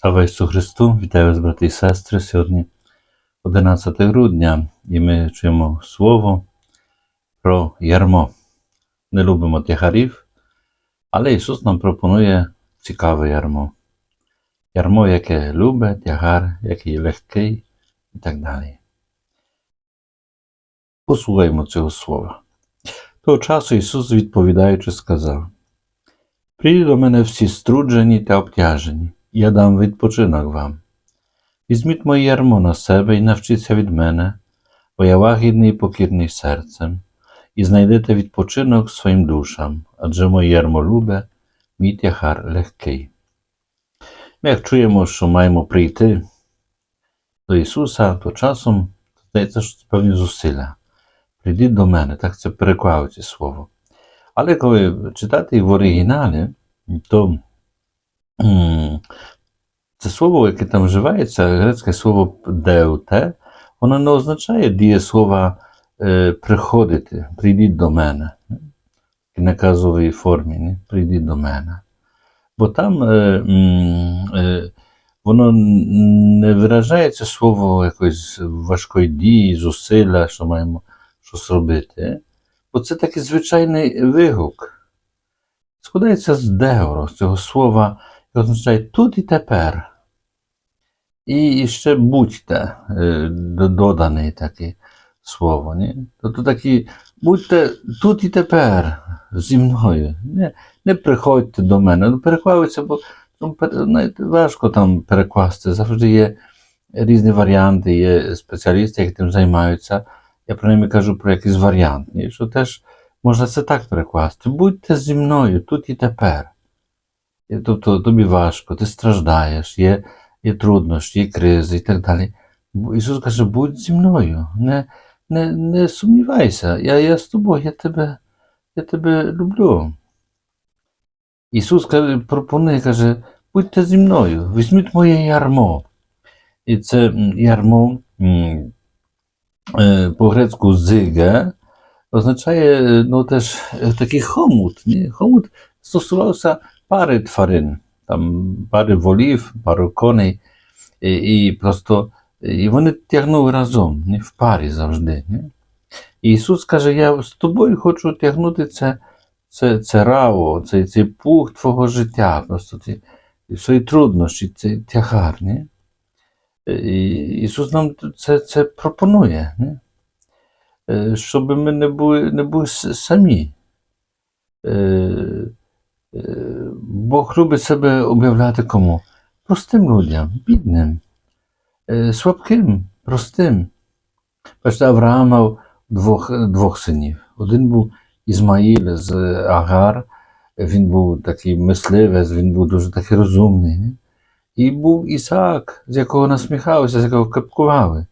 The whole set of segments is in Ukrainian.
Слава Ісусу Христу! Вітаю вас, брати і сестри. Сьогодні 11 грудня, і ми чуємо слово про ярмо. Не любимо тягарів, але Ісус нам пропонує цікаве ярмо. Ярмо, яке любить, тягар, який легкий і так далі. Послухаймо цього слова. Того часу Ісус, відповідаючи, сказав: Прийдіть до мене всі струджені та обтяжені, я дам відпочинок вам. Візьміть моє ярмо на себе і навчіться від мене, бо я лагідний і покірний серцем, і знайдете відпочинок своїм душам, адже моє ярмо любе, мій тягар легкий. Ми як чуємо, що маємо прийти до Ісуса, то часом здається, що це певні зусилля. Прийдіть до мене, так це перекладають це слово. Але коли читати в оригіналі, то це слово, яке там вживається, грецьке слово деуте, воно не означає дієслова е, приходити, прийдіть до мене. В наказовій формі, не? прийдіть до мене. Бо там е, е, воно не виражається слово якоїсь важкої дії, зусилля, що маємо щось робити. Бо це такий звичайний вигук. Складається з деоро, з цього слова, яке означає тут і тепер. І ще будьте е, додане таке слово. Ні? Тобто такі, будьте тут і тепер зі мною. Не, не приходьте до мене. Ну, перекладується, бо ну, пер- важко там перекласти. Завжди є різні варіанти, є спеціалісти, які тим займаються. Я принаймні кажу про якийсь варіант, ні? що теж можна це так перекласти. Будьте зі мною тут і тепер. Тобто тобі важко, ти страждаєш, є, є труднощі, є кризи і так далі. Ісус каже, будь зі мною, не, не, не сумнівайся, я, я з тобою, я тебе, я тебе люблю. Ісус каже, пропонує, каже, будьте зі мною, візьміть моє ярмо. І це ярмо е, по-грецьку зиге означає ну, теж е, такий хомут. Ні? Хомут стосувався пари тварин, там пари волів, пару коней, і, і просто і вони тягнули разом, ні? в парі завжди. Ні? І Ісус каже: Я з тобою хочу тягнути це, це, це раво, цей, цей пух твого життя, просто ці, свої труднощі, цей тягар. І Ісус нам це, це пропонує, ні? Е, щоб ми не були, не були самі. Бог любить себе об'являти кому? Простим людям, бідним, слабким, простим. Бачите, Авраам мав двох, двох синів. Один був Ізмаїл з Агар, він був такий мисливець, він був дуже такий розумний. не? І був Ісаак, з якого насміхалися, з якого кепкували.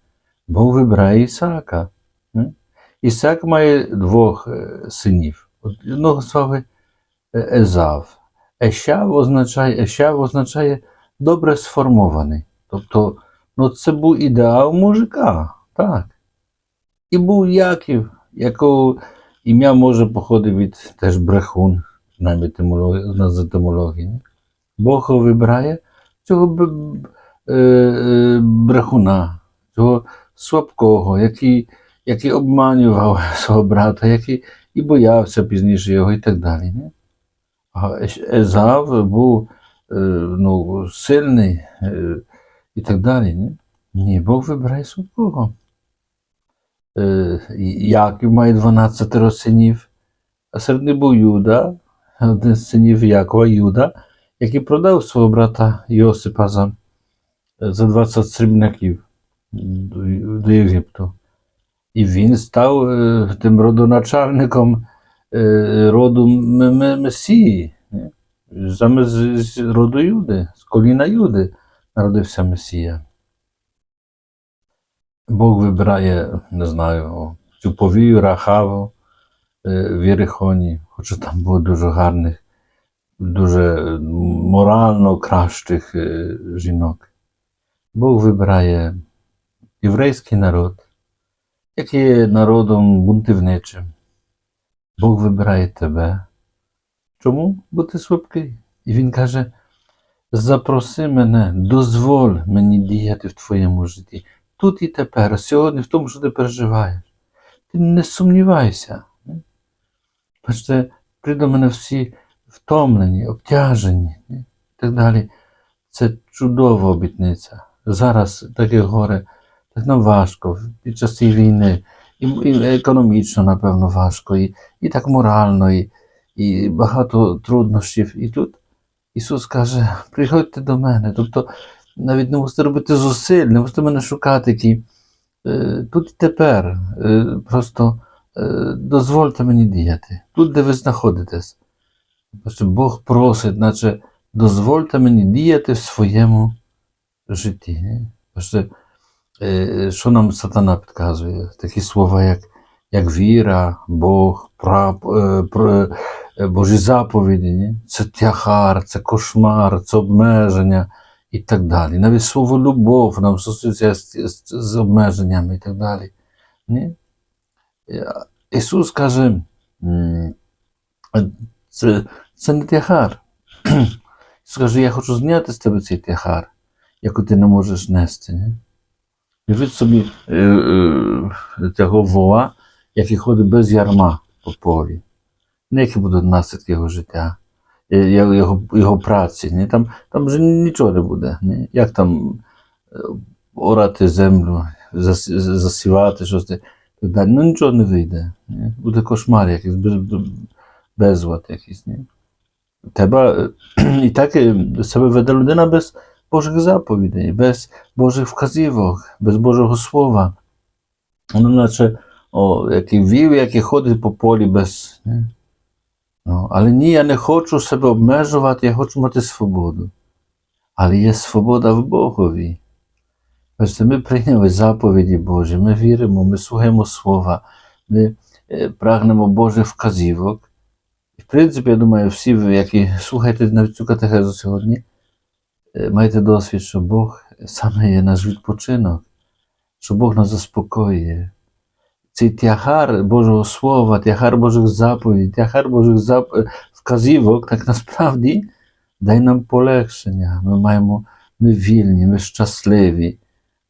Бог вибирає Ісаака. не? Ісаак має двох синів. Одного е, Езав. Ещав означає, Ещав означає добре сформований. Тобто, ну, це був ідеал мужика. Так. І був Яків, якого ім'я може походити від теж брехун, навіть з етимології. Бог вибирає цього е, е, брехуна, цього слабкого, який, який обманював свого брата, який і боявся пізніше його, і так далі. Ні? Езав був е, ну, сильний е, і так далі. Ні? Ні, Бог вибирає слабкого. Е, Яків має 12 синів, а серед них був Юда, один з синів Якова, Юда, який продав свого брата Йосипа за, за 20 срібняків до, Єгипту. І він став тим родоначальником роду М- М- Месії. Саме з роду Юди, з коліна Юди народився Месія. Бог вибирає, не знаю, цю повію Рахаву е, в Єрихоні, хоча там було дуже гарних, дуже морально кращих е, жінок. Бог вибирає єврейський народ, який є народом бунтівничим. Бог вибирає тебе. Чому? Бо ти слабкий. І він каже: запроси мене, дозволь мені діяти в твоєму житті. Тут і тепер, сьогодні, в тому, що ти переживаєш. Ти не сумнівайся. Бачите, прийде до мене всі втомлені, обтяжені і так далі. Це чудова обітниця. Зараз таке горе, так нам важко, під час цієї війни, і, і економічно, напевно, важко, і, і так морально, і, і багато труднощів. І тут Ісус каже: приходьте до мене. Тобто навіть не мусите робити зусиль, не мусите мене шукати. Які, е, тут і тепер. Е, просто е, дозвольте мені діяти. Тут, де ви знаходитесь. Бачите, Бог просить, наче дозвольте мені діяти в своєму житті. ні? Е, що нам сатана підказує? Такі слова, як, як віра, Бог, прав, е, е, Божі заповіді. Ні? Це тягар, це кошмар, це обмеження і так далі. Навіть слово любов нам стосується з, з, з обмеженнями і так далі. Ні? Ісус каже, це, це не тягар. Ісус каже, я хочу зняти з тебе цей тягар, яку ти не можеш нести. Ні? Уявіть собі е, е, цього вола, який ходить без ярма по полі. Не які будуть наслідки його життя, е, його, його, праці. Ні? Там, там вже нічого не буде. Ні? Як там орати землю, зас, засівати щось. Так далі. Ну нічого не вийде. Ні? Буде кошмар якийсь, без, безлад якийсь. Ні? Треба і так себе веде людина без Божих заповідей, без Божих вказівок, без Божого Слова. Воно наче о, який вів, який ходить по полі без. Ні? Ну, але ні, я не хочу себе обмежувати, я хочу мати свободу. Але є свобода в Богові. Бачите, ми прийняли заповіді Божі, ми віримо, ми слухаємо Слова, ми е, прагнемо Божих вказівок. І, в принципі, я думаю, всі які слухаєте навіть цю катехезу сьогодні, е, маєте досвід, що Бог саме є наш відпочинок, що Бог нас заспокоює. Цей тягар Божого Слова, тягар Божих заповідей, тягар Божих зап... вказівок, так насправді дає нам полегшення. Ми маємо, ми вільні, ми щасливі,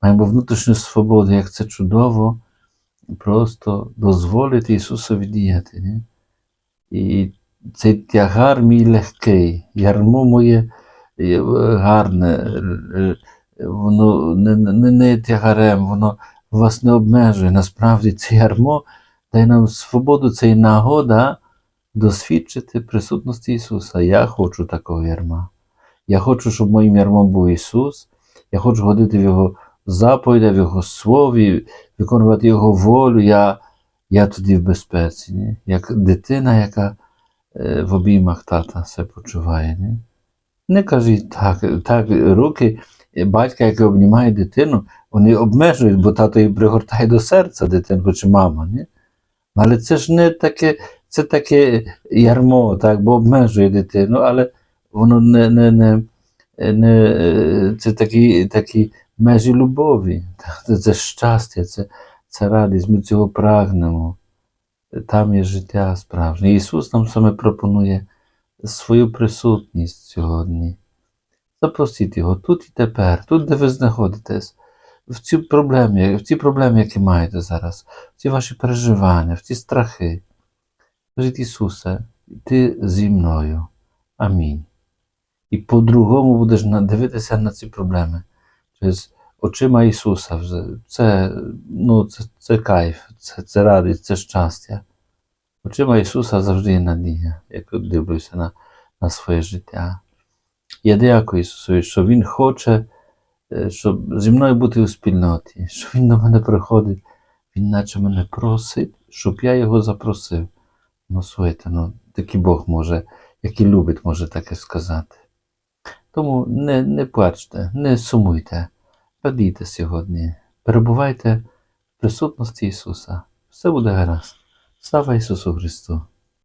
маємо внутрішню свободу, як це чудово, просто дозволити Ісусові діяти. Ні? І цей тягар мій легкий, ярмо моє е, гарне, е, е, воно не, не, не тягарем, воно вас не обмежує. Насправді це ярмо дає нам свободу, це і нагода досвідчити присутності Ісуса. Я хочу такого ярма. Я хочу, щоб моїм ярмом був Ісус. Я хочу ходити в Його заповідях, в Його слові, виконувати Його волю. Я, я тоді в безпеці, ні? як дитина, яка е, в обіймах тата себе почуває. Ні? Не кажіть так, так, руки батька, який обнімає дитину, вони обмежують, бо тато її пригортає до серця дитинку чи мама. Ні? Але це ж не таке, це таке ярмо, так, бо обмежує дитину, але воно не, не, не, не це такі, такі межі любові. Це, це щастя, це, це радість, ми цього прагнемо. Там є життя справжнє. Ісус нам саме пропонує свою присутність сьогодні. Запросіть його тут і тепер, тут, де ви знаходитесь, в ці проблеми, в ці проблеми, які маєте зараз, в ці ваші переживання, в ці страхи. Скажіть Ісусе, ти зі мною. Амінь. І по-другому будеш дивитися на ці проблеми через очима Ісуса. Це, ну, це, це кайф, це, це радість, це щастя. Очима Ісуса завжди є надія, як дивлюся на, на своє життя. Я дякую Ісусові, що Він хоче, е, щоб зі мною бути у спільноті, що Він до мене приходить, Він наче мене просить, щоб я його запросив. Ну, слухайте, ну, такий Бог може, який любить, може таке сказати. Тому не, не плачте, не сумуйте, радійте сьогодні, перебувайте в присутності Ісуса. Все буде гаразд. Слава Ісусу Христу!